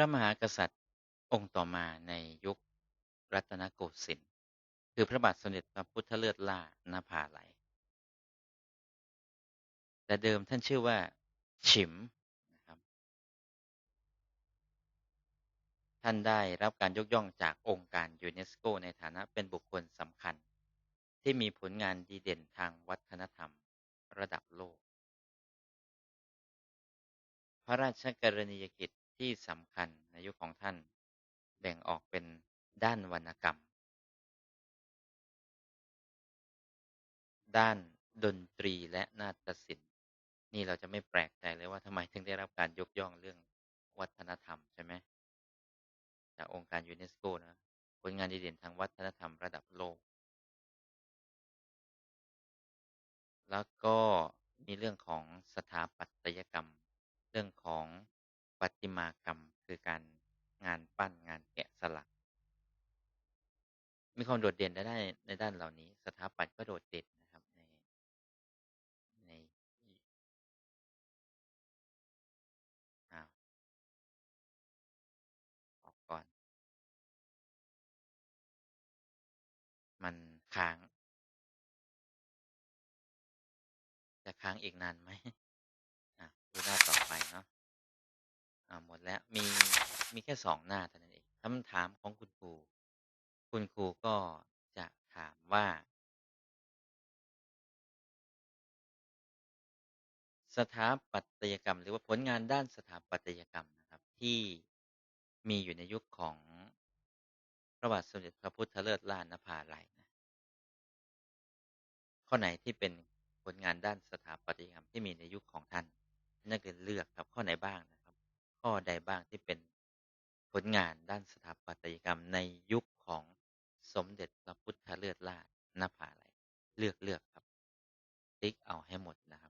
ระมหากษัตริย์องค์ต่อมาในยุครัตนโกสินทร์คือพระบาทสมเด็จพระพุทธเลิศล่านภาลัยแต่เดิมท่านชื่อว่า ฉิมนะครับ ท่านได้รับการยกย่องจากองค์การยูเนสโก ในฐานะเป็นบุคคลสำคัญ ที่มีผลงานดีเด่นทางวัฒนธรรมระดับโลก พระราชกรณียกิจ ที่สำคัญในยุคของท่าน แบ่งออกเป็นด้านวรรณกรรม ด้านดนตรีและนาฏศิลป์ นี่เราจะไม่แปลกใจเลยว่าทำไมถึงได้รับการยกย่องเรื่องวัฒนธรรมใช่ไหมจากองค์การยูเนสโกนะผลงานดีเด่นทางวัฒนธรรมระดับโลก แล้วก็มีเรื่องของสถาปัตยกรรม เรื่องของ ประติมากรรม คือการงานปั้นงานแกะสลัก มีความโดดเด่นได้ในด้านเหล่านี้ สถาปัตย์ก็โดดเด่นนะครับในในอ้าวออกก่อน มันค้าง จะค้างอีกนานไหมอะดูหน้าต่อ นะมดแล้วมีมีแค่สองหน้าเท่านั้นเองคำถามของคุณครู คุณครูก็จะถามว่า สถาปัตยกรรม หรือว่าผลงานด้านสถาปัตยกรรมนะครับ ที่มีอยู่ในยุคของพระบาทสมเด็จพระพุทธเลิศล่านภาลัยนะข้อไหนที่เป็นผลงานด้านสถาปัตยกรรมที่มีในยุคของท่านนั่นคือเลือกครับข้อไหนบ้างนะ ข้อใดบ้างที่เป็นผลงานด้านสถาปัตยกรรมในยุคของสมเด็จพระพุทธเลิศล่านภาลัย เลือก เลือกครับ ติ๊กเอาให้หมดนะครับ